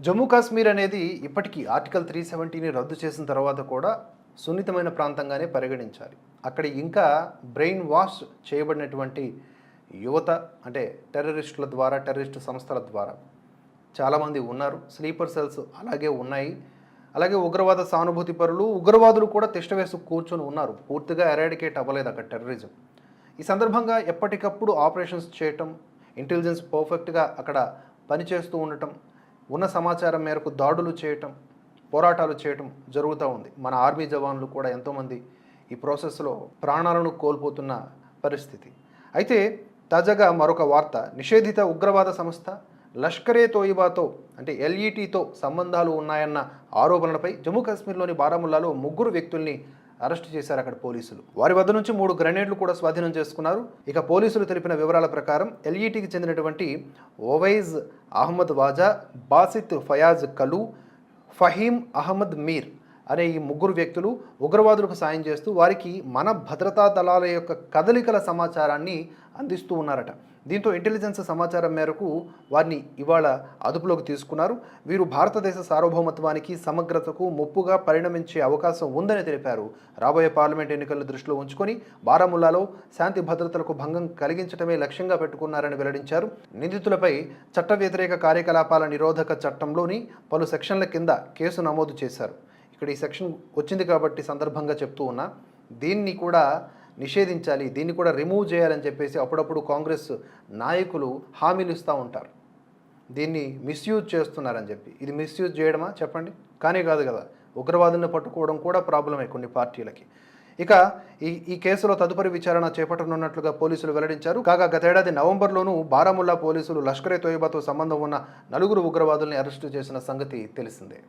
జమ్మూ కాశ్మీర్ అనేది ఇప్పటికీ article three సెవెంటీని రద్దు చేసిన తర్వాత కూడా సున్నితమైన ప్రాంతంగానే పరిగణించాలి. అక్కడ ఇంకా బ్రెయిన్ వాష్ చేయబడినటువంటి యువత అంటే టెర్రరిస్టుల ద్వారా టెర్రరిస్ట్ సంస్థల ద్వారా చాలామంది ఉన్నారు. స్లీపర్ సెల్స్ అలాగే ఉన్నాయి. అలాగే ఉగ్రవాద సానుభూతి పరులు ఉగ్రవాదులు కూడా తిష్టవేసు కూర్చొని ఉన్నారు. పూర్తిగా ఎరాడికేట్ అవ్వలేదు అక్కడ టెర్రరిజం. ఈ సందర్భంగా ఎప్పటికప్పుడు ఆపరేషన్స్ చేయటం ఇంటెలిజెన్స్ పర్ఫెక్ట్గా అక్కడ పనిచేస్తూ ఉండటం ఉన్న సమాచారం మేరకు దాడులు చేయటం పోరాటాలు చేయటం జరుగుతూ ఉంది. మన ఆర్మీ జవాన్లు కూడా ఎంతోమంది ఈ ప్రాసెస్లో ప్రాణాలను కోల్పోతున్న పరిస్థితి. అయితే తాజాగా మరొక వార్త. నిషేధిత ఉగ్రవాద సంస్థ లష్కరే తోయిబాతో అంటే ఎల్ఈటీతో సంబంధాలు ఉన్నాయన్న ఆరోపణలపై జమ్మూ కాశ్మీర్లోని బారాముల్లాలో ముగ్గురు వ్యక్తుల్ని అరెస్టు చేశారు అక్కడ పోలీసులు. వారి వద్ద నుంచి మూడు గ్రనేడ్లు కూడా స్వాధీనం చేసుకున్నారు. ఇక పోలీసులు తెలిపిన వివరాల ప్రకారం ఎల్ఈటీకి చెందినటువంటి ఓవైజ్ అహ్మద్ వాజా బాసిత్ ఫయాజ్ కలు ఫహీం అహ్మద్ మీర్ అనే ఈ ముగ్గురు వ్యక్తులు ఉగ్రవాదులకు సాయం చేస్తూ వారికి మన భద్రతా దళాల యొక్క కదలికల సమాచారాన్ని అందిస్తూ ఉన్నారట. దీంతో ఇంటెలిజెన్స్ సమాచారం మేరకు వారిని ఇవాళ అదుపులోకి తీసుకున్నారు. వీరు భారతదేశ సార్వభౌమత్వానికి సమగ్రతకు ముప్పుగా పరిణమించే అవకాశం ఉందని తెలిపారు. రాబోయే పార్లమెంట్ ఎన్నికలను దృష్టిలో ఉంచుకొని బారాముల్లాలో శాంతి భద్రతలకు భంగం కలిగించడమే లక్ష్యంగా పెట్టుకున్నారని వెల్లడించారు. నిందితులపై చట్ట వ్యతిరేక కార్యకలాపాల నిరోధక చట్టంలోని పలు సెక్షన్ల కింద కేసు నమోదు చేశారు. ఇక్కడ ఈ సెక్షన్ వచ్చింది కాబట్టి సందర్భంగా చెప్తూ ఉన్నా దీన్ని కూడా నిషేధించాలి దీన్ని కూడా రిమూవ్ చేయాలని చెప్పేసి అప్పుడప్పుడు కాంగ్రెస్ నాయకులు హామీలు ఇస్తూ ఉంటారు. దీన్ని మిస్యూజ్ చేస్తున్నారని చెప్పి. ఇది మిస్యూజ్ చేయడమా? చెప్పండి. కానీ కాదు కదా. ఉగ్రవాదులను పట్టుకోవడం కూడా ప్రాబ్లమే కొన్ని పార్టీలకి. ఇక ఈ ఈ కేసులో తదుపరి విచారణ చేపట్టనున్నట్లుగా పోలీసులు వెల్లడించారు. కాగా గతేడాది నవంబర్లోనూ బారాముల్లా పోలీసులు లష్కరే తోయిబాతో సంబంధం ఉన్న నలుగురు ఉగ్రవాదుల్ని అరెస్టు చేసిన సంగతి తెలిసిందే.